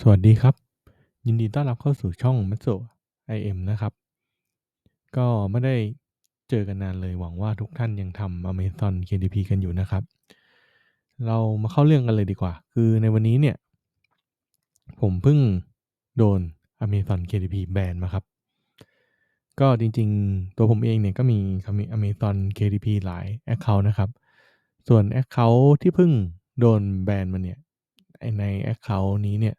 สวัสดีครับ ยินดีต้อนรับเข้าสู่ช่อง m e t z o IM นะครับ ก็ไม่ได้เจอกันนานเลยหวังว่าทุกท่านยังทำ Amazon KDP กันอยู่นะครับ เรามาเข้าเรื่องกันเลยดีกว่า คือในวันนี้เนี่ย ผมเพิ่งโดน Amazon KDP แบนมาครับ ก็จริงๆ ตัวผมเองเนี่ยก็มี Amazon KDP หลาย Account นะครับ ส่วน Account ที่เพิ่งโดนแบนมาเนี่ยใน Account นี้เนี่ย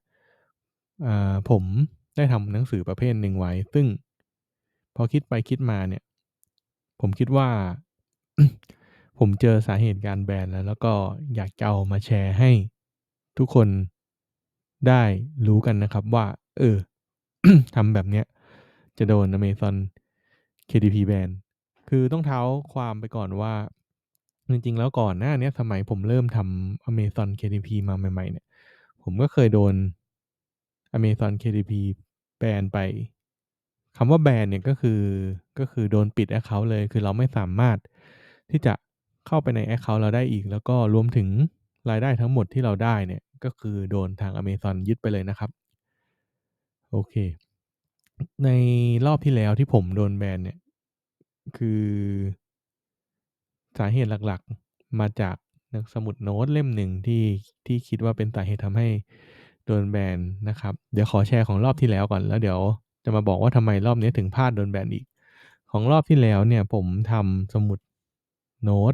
ผมได้ทำหนังสือประเภทหนึ่งไว้ ซึ่งพอคิดไปคิดมาเนี่ย ผมคิดว่า ผมเจอสาเหตุการแบนแล้ว แล้วก็อยากจะเอามาแชร์ให้ทุกคนได้รู้กันนะครับว่า เออทำแบบเนี้ย จะโดน Amazon KDP แบนคือต้องเท้าความไปก่อนว่า จริงๆ แล้วก่อนหน้านี้สมัยผมเริ่มทำ Amazon KDP มาใหม่ ๆ เนี่ย ผมก็เคยโดน Amazon KDP แบนไปคำว่าแบนเนี่ยก็คือก็คือโดนปิดแอ็กเคาเลย คือเราไม่สามารถที่จะเข้าไปในแอ็กเคาเราได้อีก แล้วก็รวมถึงรายได้ทั้งหมดที่เราได้เนี่ย ก็คือโดนทาง Amazon ยึดไปเลยนะครับ โอเค ในรอบที่แล้วที่ผมโดนแบนเนี่ย คือสาเหตุหลักๆมาจากสมุดโน้ตเล่มหนึ่งที่ที่คิดว่าเป็นสาเหตุทำให้ โดนแบนนะครับ เดี๋ยวขอแชร์ของรอบที่แล้วก่อนแล้วเดี๋ยวจะมาบอกว่าทำไมรอบนี้ถึงพลาดโดนแบนอีก ของรอบที่แล้วเนี่ยผมทำสมุดโน้ต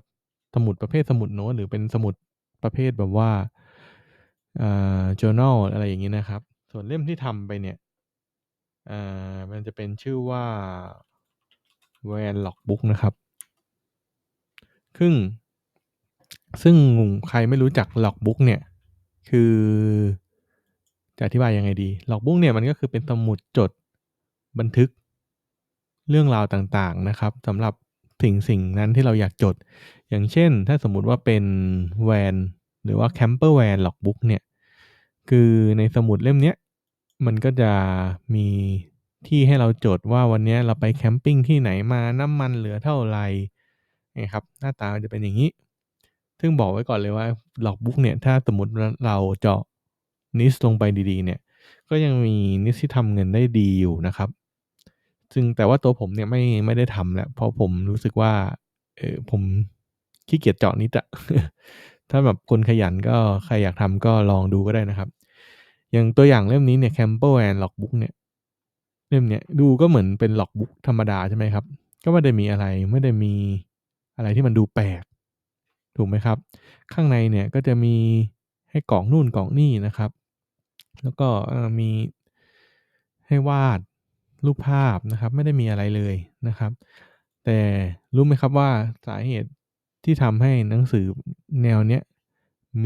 สมุดประเภทสมุดโน้ตหรือเป็นสมุดประเภทแบบว่าอ่า journal อะไรอย่างงี้นะครับ ส่วนเล่มที่ทำไปเนี่ยอ่ามันจะเป็นชื่อว่า Van Logbook นะครับซึ่งซึ่งใครไม่รู้จัก Logbook เนี่ยคือ จะอธิบายยังไงดี Logbook เนี่ยมันก็คือเป็นสมุดจดบันทึกเรื่องราวต่างๆนะครับสำหรับสิ่งสิ่งนั้นที่เราอยากจด อย่างเช่น ถ้าสมมุติว่าเป็น Van หรือว่า Camper Van Logbook เนี่ยคือในสมุดเล่มนี้มันก็จะมีที่ให้เราจดว่าวันนี้เราไปแคมปิ้งที่ไหนมาน้ำมันเหลือเท่าไหรงี้ครับหน้าตามันจะเป็นอย่างงี้ ซึ่งบอกไว้ก่อนเลยว่า Logbook เนี่ยถ้าสมมติเราเจาะ niche ลงไปดีๆเนี่ยก็ยังมี niche ที่ทำเงินได้ดีอยู่นะครับ ซึ่งแต่ว่าตัวผมเนี่ยไม่ไม่ได้ทำแล้วเพราะผมรู้สึกว่าเออผมขี้เกียจเจาะ niche อะถ้าแบบคนขยันก็ใครอยากทำก็ลองดูก็ได้นะครับ อย่างตัวอย่างเล่มนี้เนี่ย Camper Van Logbook เนี่ยเล่มเนี้ยดูก็เหมือนเป็น Logbook ธรรมดาใช่ไหมครับ ก็ไม่ได้มีอะไรไม่ได้มีอะไรที่มันดูแปลก ถูกไหมครับ ข้างในเนี่ยก็จะมีให้กรอกนู่นกรอกนี่นะครับ แล้วก็ เอ่อ มีให้วาดรูปภาพนะครับ ไม่ได้มีอะไรเลยนะครับ แต่รู้ไหมครับว่า สาเหตุที่ทำให้หนังสือแนวเนี้ย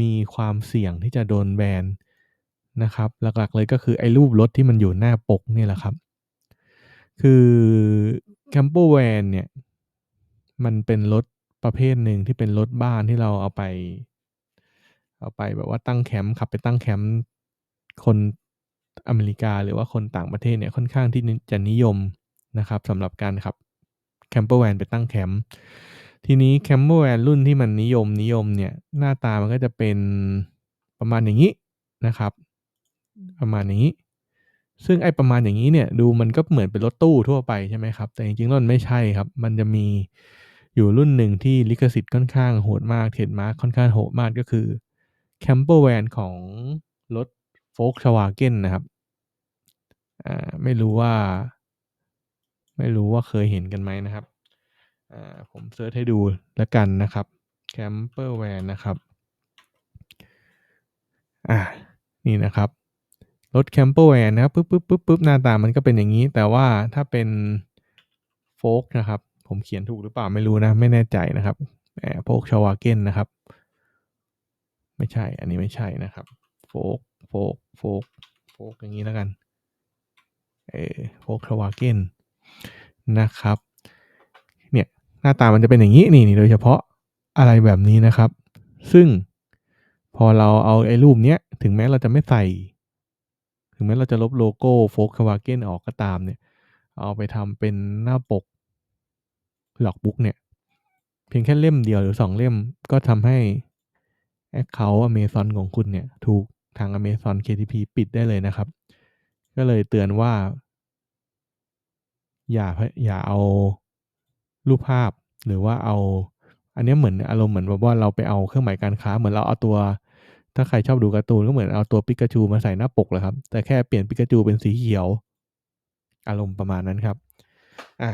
มีความเสี่ยงที่จะโดนแบนนะครับ หลัก ๆ เลย ก็คือไอ้รูปรถที่มันอยู่หน้าปกเนี่ยแหละครับ คือ Camper Van เนี่ย มันเป็นรถประเภทหนึ่งที่เป็นรถบ้านที่เราเอาไป เอาไปแบบว่าตั้งแคมป์ ขับไปตั้งแคมป์ คนอเมริกาหรือว่าคนต่างประเทศเนี่ยค่อนข้างที่จะนิยมนะครับสำหรับการขับ Camper Van ไปตั้งแคมป์ทีนี้ Camper Van รุ่นที่มันนิยมๆเนี่ยหน้าตามันก็จะเป็นประมาณอย่างงี้นะครับ ประมาณอย่างงี้ ซึ่งไอ้ประมาณอย่างงี้เนี่ยดูมันก็เหมือนเป็นรถตู้ทั่วไปใช่ไหมครับแต่จริงๆล้วมันไม่ใช่ครับ มันจะมีอยู่รุ่นหนึ่งที่ลิขสิทธิ์ค่อนข้างโหดมาก Trademark ค่อนข้างโหดมากก็คือ Camper Van ของรถ Volkswagen นะครับอ่าไม่รู้ว่า ไม่รู้ว่าเคยเห็นกันไหมนะครับอ่าผมเซิร์ชให้ดูแล้วกันนะครับ Camper Van นนะครับอานี่นะครับรถ Camper Van นนะครับปึ๊บๆๆๆหน้าตามันก็เป็นอย่างงี้ แต่ว่าถ้าเป็น Volk นะครับ ผมเขียนถูกหรือเปล่าไม่รู้นะ ไม่แน่ใจนะครับอ่า Volkswagen นะครับ ไม่ใช่อันนี้ไม่ใช่นะครับโฟก Volk Volk Volk Volk อย่างงี้แล้วกัน เออ Volkswagen นะครับ เนี่ยหน้าตามันจะเป็นอย่างงี้นี่ๆโดยเฉพาะอะไรแบบนี้นะครับ ซึ่งพอเราเอาไอ้รูปเนี้ย ถึงแม้เราจะไม่ใส่ ถึงแม้เราจะลบโลโก้ Volkswagen ออกก็ตามเนี่ย เอาไปทำเป็นหน้าปก Logbook เนี่ย เพียงแค่เล่มเดียวหรือ2เล่มก็ทำให้แอ็กเคานต์ Amazon ของคุณเนี่ย ถูก ทาง Amazon KDP ปิดได้เลยนะครับ ก็เลยเตือนว่า อย่าพอย่าเอารูปภาพหรือว่าเอา อันนี้เหมือนอารมณ์เหมือนแบบว่าเราไปเอาเครื่องหมายการค้า เหมือนเราเอาตัว ถ้าใครชอบดูการ์ตูนก็เหมือนเอาตัว Pikachu มาใส่หน้าปกแหละครับ แต่แค่เปลี่ยน Pikachu เป็นสีเขียว อารมณ์ประมาณนั้นครับอา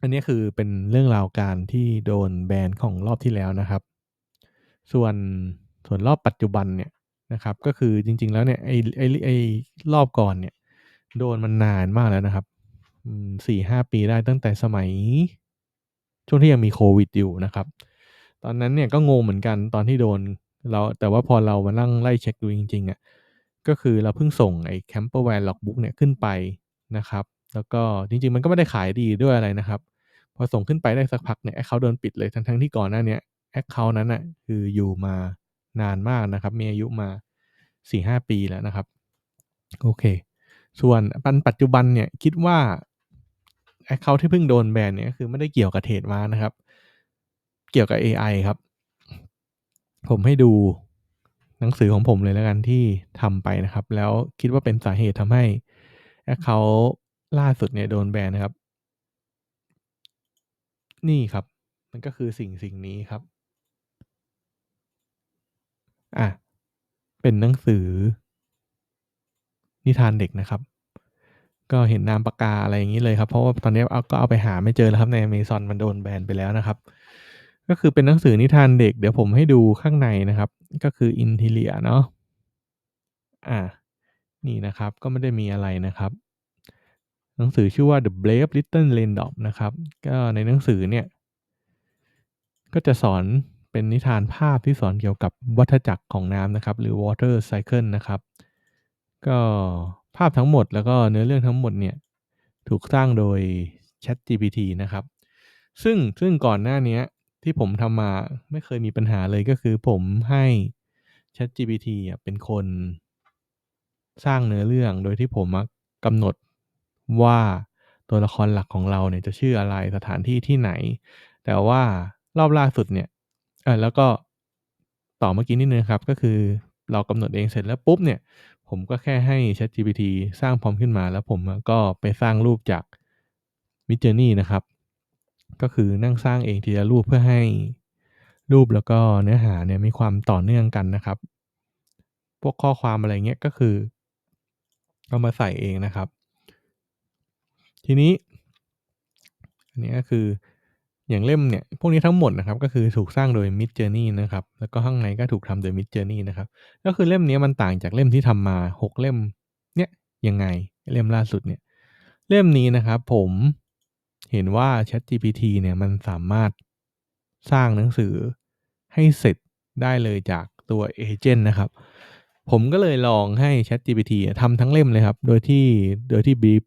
อันนี้คือเป็นเรื่องราวการที่โดนแบนของรอบที่แล้วนะครับ ส่วนส่วนรอบปัจจุบันเนี่ย นะครับ ก็คือจริง ๆ แล้วเนี่ยไอ้ไอ้ไอ้รอบก่อนเนี่ย โดนมานนานมากแล้วนะครับอืม4-5ปีได้ตั้งแต่สมัย ช่วงที่ยังมีโควิดอยู่นะครับ ตอนนั้นเนี่ยก็งงเหมือนกันตอนที่โดนเราแต่ว่าพอเรามานั่งไล่เช็กดูจริงๆอะก็คือเราเพิ่งส่งไอ้ Campervan Logbook เนี่ยขึ้นไปนะครับ แล้วก็จริงๆ มันก็ไม่ได้ขายดีด้วยอะไรนะครับ พอส่งขึ้นไปได้สักพักเนี่ยแอ็กเคานต์โดนปิดเลยทั้งๆที่ก่อนหน้านี้แอ็กเคานต์นั้นน่ะคืออยู่มา นานมากนะครับ มีอายุมา 4-5 ปีแล้วนะครับ โอเค ส่วนปันปัจจุบันเนี่ยคิดว่าแอ็กเคานต์ที่เพิ่งโดนแบนเนี่ยก็คือไม่ได้เกี่ยวกับเทรดมานะครับ เกี่ยวกับเอไอครับ ผมให้ดูหนังสือของผมเลยแล้วกันที่ทำไปนะครับ แล้วคิดว่าเป็นสาเหตุทำให้แอ็กเคานต์ล่าสุดเนี่ยโดนแบนนะครับ นี่ครับ มันก็คือสิ่งสิ่งนี้ครับ อาเป็นหนังสือ นิทานเด็กนะครับ ก็เห็นนามปากกาอะไรอย่างงี้เลยครับ เพราะว่าตอนนี้เอาก็เอาไปหาไม่เจอแล้วครับใน Amazon มันโดนแบนไปแล้วนะครับ ก็คือเป็นหนังสือนิทานเด็ก เดี๋ยวผมให้ดูข้างในนะครับ ก็คือ Interior เนาะ อ่านี่นะครับ ก็ไม่ได้มีอะไรนะครับ หนังสือชื่อว่า The Brave Little Raindrop นะครับ ก็ในหนังสือเนี่ย ก็จะสอน เป็นนิทานภาพที่สอนเกี่ยวกับวัฏจักรของน้ำนะครับ หรือ Water Cycle นะครับ ก็ภาพทั้งหมดแล้วก็เนื้อเรื่องทั้งหมดเนี่ยถูกสร้างโดย ChatGPT นะครับ ซึ่งซึ่งก่อนหน้านี้ที่ผมทำมาไม่เคยมีปัญหาเลยก็คือผมให้ ChatGPT เป็นคนสร้างเนื้อเรื่องโดยที่ผมกำหนดว่าตัวละครหลักของเราเนี่ยจะชื่ออะไรสถานที่ที่ไหน แต่ว่ารอบล่าสุดเนี่ย ออแล้วก็ต่อเมื่อกี้นิดนึงครับ ก็คือเรากำหนดเองเสร็จแล้วปุ๊บเนี่ย ผมก็แค่ให้ ChatGPT สร้างพร็อมขึ้นมา แล้วผมก็ไปสร้างรูปจาก Midjourney นะครับ ก็คือนั่งสร้างเองทีละรูปเพื่อให้รูปแล้วก็เนื้อหาเนี่ยมีความต่อเนื่องกันนะครับ พวกข้อความอะไรเงี้ยก็คือเอามาใส่เองนะครับ ทีนี้ อันนี้ก็คือ อย่างเล่มเนี่ยพวกนี้ทั้งหมดนะครับก็คือถูกสร้างโดย Midjourney นะครับแล้วก็ข้างในก็ถูกทำโดย Midjourney นะครับก็คือเล่มนี้มันต่างจากเล่มที่ทำมา 6 เล่มเนี่ยยังไงเล่มล่าสุดเนี่ยเล่มนี้นะครับผมเห็นว่า ChatGPT เนี่ยมันสามารถสร้างหนังสือให้เสร็จได้เลยจากตัวเอเจนต์นะครับผมก็เลยลองให้ ChatGPT ทำทั้งเล่มเลยครับ โดยที่โดยที่บีฟ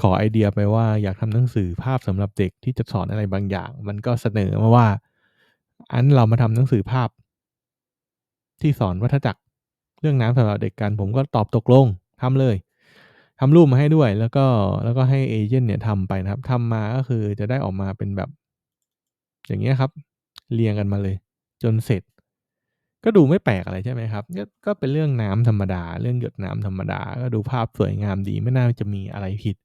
ขอไอเดียไปว่าอยากทำหนังสือภาพสำหรับเด็กที่จะสอนอะไรบางอย่าง มันก็เสนอมาว่างั้นเรามาทำหนังสือภาพ ที่สอนวัฏจักรเรื่องน้ำสำหรับเด็กกัน ผมก็ตอบตกลงทำเลยทำรูปมาให้ด้วย แล้วก็แล้วก็ให้เอเจนต์เนี่ยทำไปนะครับทำมาก็คือจะได้ออกมาเป็นแบบ อย่างเงี้ยครับ เรียงกันมาเลย จนเสร็จ ก็ดูไม่แปลกอะไรใช่ไหมครับ ก็ก็เป็นเรื่องน้ำธรรมดา เรื่องหยดน้ำธรรมดา ก็ดูภาพสวยงามดีไม่น่าจะมีอะไรผิด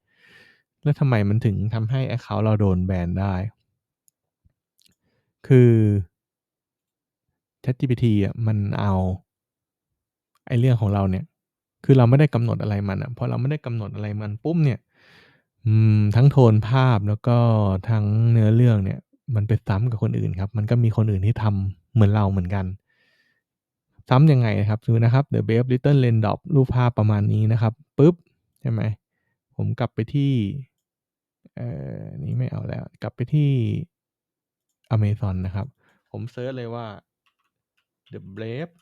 แล้วทำไมมันถึงทำให้แอ็กเคาเราโดนแบนได้ คือ ChatGPT อะมันเอาไอ้เรื่องของเราเนี่ย คือเราไม่ได้กำหนดอะไรมันอะพอเราไม่ได้กำหนดอะไรมันปุ๊บเนี่ยอืมทั้งโทนภาพแล้วก็ทั้งเนื้อเรื่องเนี่ย มันไปซ้ำกับคนอื่นครับ มันก็มีคนอื่นที่ทำเหมือนเราเหมือนกัน ซ้ำยังไงนะครับดูนะครับ The Brave Little Raindrop รูปภาพประมาณนี้นะครับปุ๊บใช่ไหมผมกลับไปที่ เออนี้ไม่เอาแล้ว กลับไปที่ Amazon นะครับ ผมเซิร์ชเลยว่า The Brave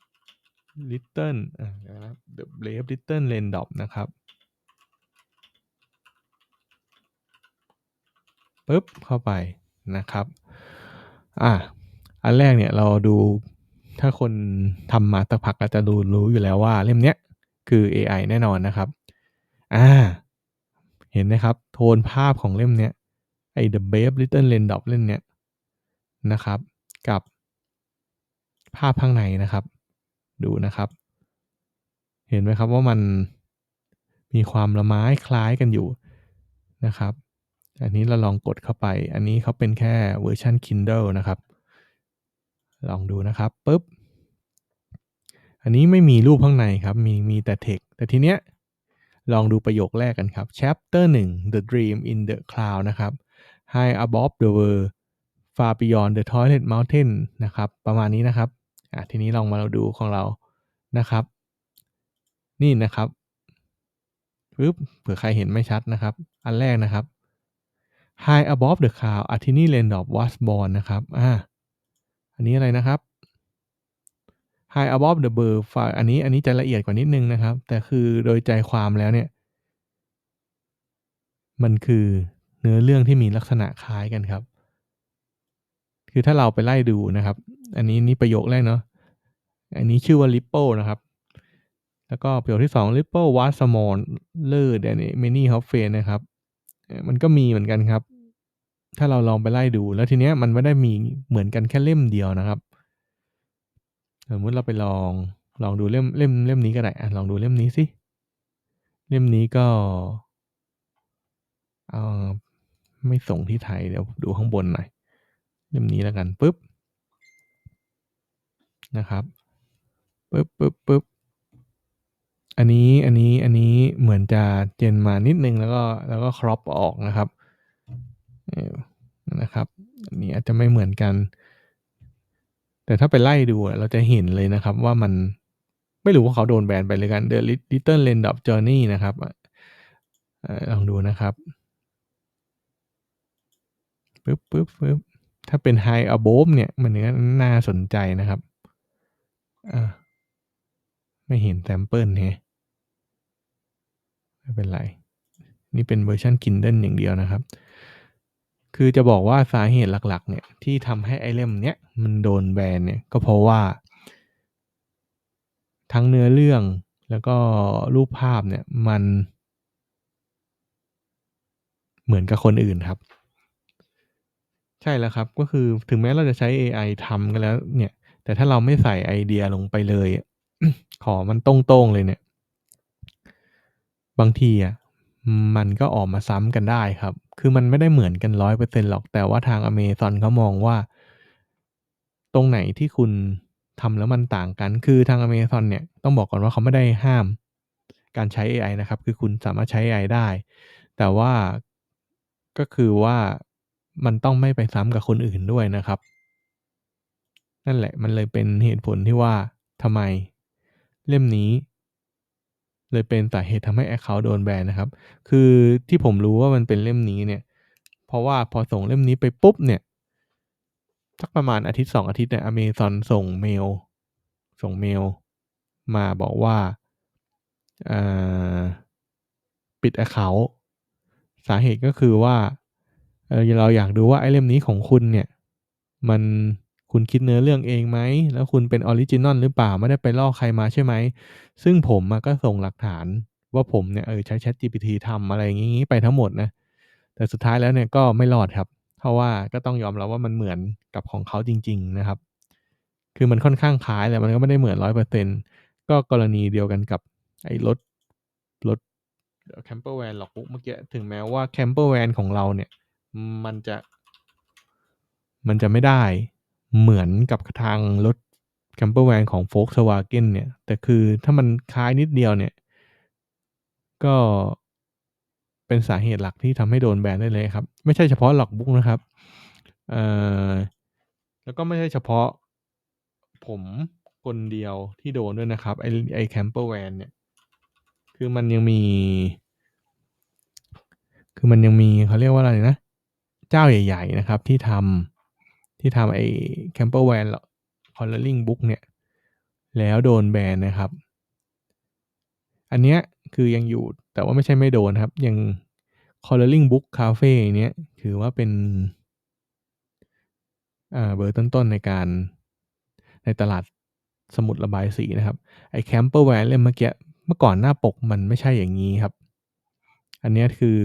Little นะครับ The Brave Little Raindrop นะครับปึ๊บเข้าไปนะครับอาอันแรกเนี่ยเราดูถ้าคนทำมาสักพักก็จะดูรู้อยู่แล้วว่าเล่มเนี้ยคือเอไอแน่นอนนะครับ อ่า เห็นไหมครับ โทนภาพของเล่มเนี้ยไอ้ The Brave Little Raindrop เล่มเนี้ยนะครับ กับภาพข้างในนะครับ ดูนะครับ เห็นไหมครับว่ามันมีความละไม้คล้ายกันอยู่นะครับ อันนี้เราลองกดเข้าไป อันนี้เขาเป็นแค่เวอร์ชัน Kindle นะครับ ลองดูนะครับปุ๊บ อันนี้ไม่มีรูปข้างในครับ มีมีแต่ text แต่ทีเนี้ย ลองดูประโยคแรกกันครับ chapter 1 the dream in the cloud นะครับ high above the world far beyond the toilet mountain นะครับ ประมาณนี้นะครับอะทีนี้ลองมาเราดูของเรานะครับ นี่นะครับปึ๊บเผื่อใครเห็นไม่ชัดนะครับ อันแรกนะครับ high above the cloud a tiny raindrop was born นะครับอ่าอันนี้อะไรนะครับ high above the bird ฝ่ายอันนี้อันนี้จะละเอียดกว่านิดนึงนะครับ แต่คือโดยใจความแล้วเนี่ย มันคือเนื้อเรื่องที่มีลักษณะคล้ายกันครับ คือถ้าเราไปไล่ดูนะครับ อันนี้นี่ประโยคแรกเนาะอันนี้ชื่อว่า Ripple นะครับ แล้วก็ประโยคที่สอง Ripple was smaller than many of f r i e n d นะครับ มันก็มีเหมือนกันครับ ถ้าเราลองไปไล่ดูแล้วทีเนี้ยมันไม่ได้มีเหมือนกันแค่เล่มเดียวนะครับ สมมติเราไปลองลองดูเล่มเล่มเล่มนี้ก็ได้อะลองดูเล่มนี้สิ เล่มนี้ก็เออไม่ส่งที่ไทยเดี๋ยวดูข้างบนหน่อยเล่มนี้แล้วกันปุ๊บนะครับปุ๊บปุ๊บปุ๊บอันนี้อันนี้อันนี้เหมือนจะเจนมานิดนึงแล้วก็แล้วก็ครอปออกนะครับนะครับอันนี้อาจจะไม่เหมือนกัน แต่ถ้าไปไล่ดูเราจะเห็นเลยนะครับว่ามันไม่รู้ว่าเขาโดนแบนไปเลยกัน The Little Land of Journey นะครับลองดูนะครับปึ๊บปึ๊บปึ๊บถ้าเป็น High Above เนี่ย มันน่าสนใจนะครับอ่าไม่เห็นแซมเปิลเฮไม่เป็นไร นี่เป็นเวอร์ชัน Kindle อย่างเดียวนะครับ คือจะบอกว่าสาเหตุหลัก ๆ เนี่ย ที่ทำให้ไอเล่มเนี้ยมันโดนแบนเนี่ยก็เพราะว่า ทั้งเนื้อเรื่องแล้วก็รูปภาพเนี่ยมัน เหมือนกับคนอื่นครับ ใช่แล้วครับก็คือถึงแม้เราจะใช้ AI ทำกันแล้ว เนี่ย แต่ถ้าเราไม่ใส่ไอเดียลงไปเลย ขอมันตรงๆเลยเนี่ย บางทีอะ มันก็ออกมาซ้ำกันได้ครับ คือมันไม่ได้เหมือนกันร้อยเปอร์เซ็นหรอก แต่ว่าทางอเมซอนเขามองว่า ตรงไหนที่คุณทำแล้วมันต่างกัน คือทางอเมซอนเนี่ยต้องบอกก่อนว่าเขาไม่ได้ห้าม การใช้ AI นะครับ คือคุณสามารถใช้ AI ได้ แต่ว่าก็คือว่ามันต้องไม่ไปซ้ำกับคนอื่นด้วยนะครับ นั่นแหละมันเลยเป็นเหตุผลที่ว่าทำไม เล่มนี้ เลยเป็นสาเหตุทำให้แอคเคาท์โดนแบนนะครับ คือที่ผมรู้ว่ามันเป็นเล่มนี้เนี่ย เพราะว่าพอส่งเล่มนี้ไปปุ๊บเนี่ยสักประมาณอาทิตย์สองอาทิตย์เนี่ยอเมซอนส่งเมล ส่งเมล มาบอกว่าปิดแอคเคาท์สาเหตุก็คือว่าเออเราอยากดูว่าไอ้เล่มนี้ของคุณเนี่ย มัน คุณคิดเนื้อเรื่องเองไหม แล้วคุณเป็นออริจินอลหรือเปล่า ไม่ได้ไปลอกใครมาใช่ไหม ซึ่งผมก็ส่งหลักฐานว่าผมเนี่ยเออใช้ Chat GPT ทำอะไรอย่างนี้ไปทั้งหมดนะ แต่สุดท้ายแล้วเนี่ยก็ไม่รอดครับ เพราะว่าก็ต้องยอมรับว่ามันเหมือนกับของเขาจริง ๆนะครับ คือมันค่อนข้างคล้ายแต่มันก็ไม่ได้เหมือนร้อยเปอร์เซ็นก็กรณีเดียวกันกับไอ้รถรถแคมเปอร์แวนหลอกปุ๊กเมื่อกี้ถึงแม้ว่าแคมเปอร์แวนของเราเนี่ย มันจะ มันจะไม่ได้ เหมือนกับทางรถแคมเปอร์แวนของ Volkswagen เนี่ย แต่คือถ้ามันคล้ายนิดเดียวเนี่ย ก็เป็นสาเหตุหลักที่ทำให้โดนแบนได้เลยครับ ไม่ใช่เฉพาะหลอกบุ๊กนะครับเอ่อแล้วก็ไม่ใช่เฉพาะผมคนเดียวที่โดนด้วยนะครับ ไอไอแคมเปอร์แวนเนี่ย คือมันยังมี คือมันยังมีเขาเรียกว่าอะไรนะ เจ้าใหญ่ ๆ นะครับ ที่ทำ ที่ทำไอ้ Campervan Coloring Book เนี่ยแล้วโดนแบนนะครับ อันเนี้ยคือยังอยู่แต่ว่าไม่ใช่ไม่โดนครับ ยัง Coloring Book Cafe เนี้ยถือว่าเป็นเบอร์ต้นๆในการในตลาดสมุดระบายสีนะครับ ไอ้ Campervan เล่มเมื่อกี้เมื่อก่อนหน้าปกมันไม่ใช่อย่างนี้ครับ อันนี้คือ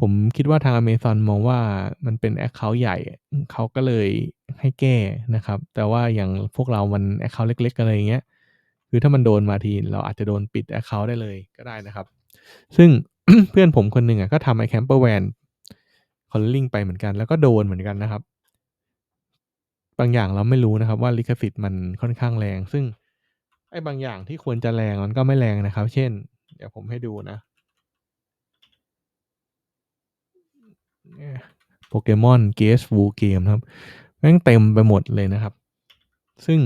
ผมคิดว่าทาง Amazon มองว่ามันเป็น Account ใหญ่ เขาก็เลยให้แก้นะครับ แต่ว่าอย่างพวกเรามัน Account เล็ก ๆ อะไรอย่างเงี้ย คือถ้ามันโดนมาทีเราอาจจะโดนปิดแอคเคาท์ได้เลยก็ได้นะครับ ซึ่งเพื่อนผมคนหนึ่งอะก็ทำไอ้ Campervan Calling ไปเหมือนกัน แล้วก็โดนเหมือนกันนะครับ บางอย่างเราไม่รู้นะครับว่าลิขสิทธิ์มันค่อนข้างแรง ซึ่งไอ้บางอย่างที่ควรจะแรงมันก็ไม่แรงนะครับ เช่น เดี๋ยวผมให้ดูนะ โปเกมอนเกสวูเกมครับแม่งเต็มไปหมดเลยนะครับ ซึ่ง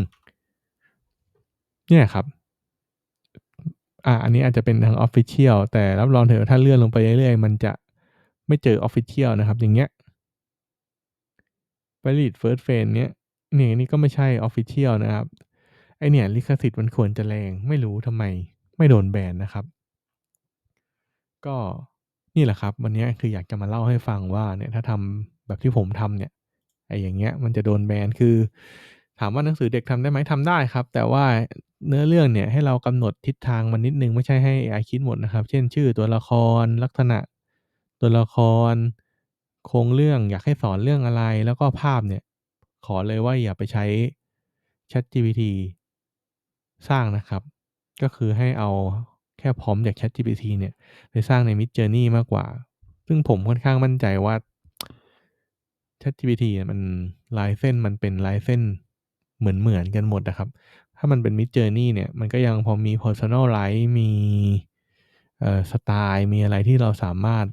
เนี่ยครับ อ่า อันนี้อาจจะเป็นทาง Official แต่รับรองเถอะถ้าเลื่อนลงไปเรื่อยๆ มันจะไม่เจอ Official นะครับ อย่างเงี้ย Valid First Friend เนี้ยเนี่ยนี่ก็ไม่ใช่ Official นะครับ ไอเนี่ยลิขสิทธิ์มันควรจะแรง ไม่รู้ทำไมไม่โดนแบนนะครับ ก็ นี่แหละครับ วันนี้คืออยากจะมาเล่าให้ฟังว่าเนี่ยถ้าทำแบบที่ผมทำเนี่ยไอ้อย่างเงี้ยมันจะโดนแบนคือ ถามว่าหนังสือเด็กทำได้ไหมทำได้ครับ แต่ว่าเนื้อเรื่องเนี่ยให้เรากำหนดทิศทางมันนิดนึงไม่ใช่ให้ AI คิดหมดนะครับ เช่น ชื่อตัวละครลักษณะ ตัวละคร โครงเรื่องอยากให้สอนเรื่องอะไร แล้วก็ภาพเนี่ยขอเลยว่าอย่าไปใช้ ChatGPT สร้างนะครับ ก็คือให้เอา แค่พร้อมจาก ChatGPT เนี่ยไปสร้างใน Midjourney มากกว่า ซึ่งผมค่อนข้างมั่นใจว่า ChatGPT มันลายเส้นมันเป็นลายเส้นเหมือนๆกันหมดนะครับ ถ้ามันเป็น Midjourney เนี่ยมันก็ยังพอมี Personalize มีเอ่อสไตล์มีอะไรที่เราสามารถ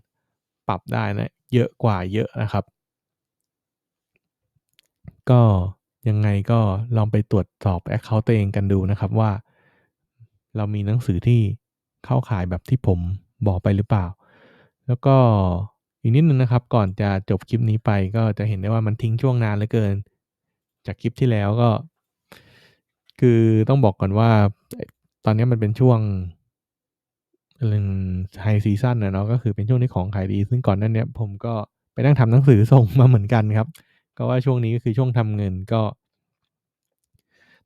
ปรับได้นะเยอะกว่าเยอะนะครับ ก็ยังไงก็ลองไปตรวจสอบ Account ตัวเองกันดูนะครับว่า เรามีหนังสือที่ เข้าขายแบบที่ผมบอกไปหรือเปล่า แล้วก็อีกนิดนึงนะครับ ก่อนจะจบคลิปนี้ไปก็จะเห็นได้ว่ามันทิ้งช่วงนานเหลือเกิน จากคลิปที่แล้วก็ คือต้องบอกก่อนว่า ตอนนี้มันเป็นช่วงเรื่องไฮซีซั่นนะเนาะก็คือเป็นช่วงที่ของขายดี ซึ่งก่อนนั้นเนี่ยผมก็ไปนั่งทำหนังสือส่งมาเหมือนกันครับ ก็ว่าช่วงนี้ก็คือช่วงทำเงินก็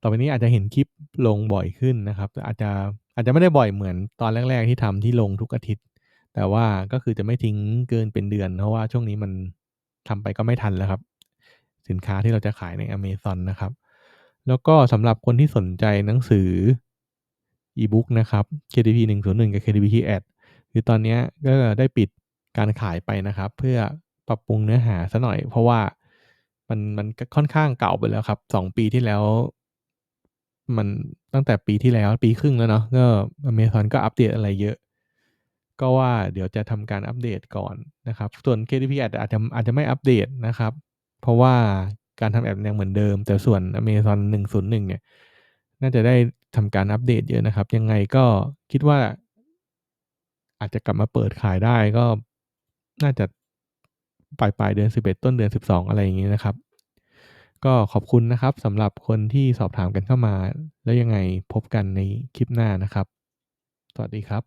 ต่อไปนี้อาจจะเห็นคลิปลงบ่อยขึ้นนะครับ อาจจะ อาจจะไม่ได้บ่อยเหมือนตอนแรก ๆ ที่ทำที่ลงทุกอาทิตย์ แต่ว่าก็คือจะไม่ทิ้งเกินเป็นเดือน เพราะว่าช่วงนี้มันทำไปก็ไม่ทันแล้วครับ สินค้าที่เราจะขายใน Amazon นะครับ แล้วก็สำหรับคนที่สนใจหนังสืออีบุ๊กนะครับ KDP 101 กับ KDP Ad คือตอนนี้ก็ได้ปิดการขายไปนะครับ เพื่อปรับปรุงเนื้อหาซะหน่อย เพราะว่ามันมันค่อนข้างเก่าไปแล้วครับสองปีที่แล้ว มันตั้งแต่ปีที่แล้วปีครึ่งแล้วเนาะก็ Amazon ก็อัปเดตอะไรเยอะ ก็ว่าเดี๋ยวจะทำการอัปเดตก่อนนะครับ ส่วน KDP อาจจะอาจจะอาจจะไม่อัปเดตนะครับ เพราะว่าการทำแอปยังเหมือนเดิม แต่ส่วน Amazon 101 เนี่ย น่าจะได้ทำการอัปเดตเยอะนะครับ ยังไงก็คิดว่า อาจจะกลับมาเปิดขายได้ก็น่าจะปลายปลายเดือน 11 ต้นเดือน 12 อะไรอย่างนี้นะครับ ก็ขอบคุณนะครับสำหรับคนที่สอบถามกันเข้ามา แล้วยังไงพบกันในคลิปหน้านะครับ สวัสดีครับ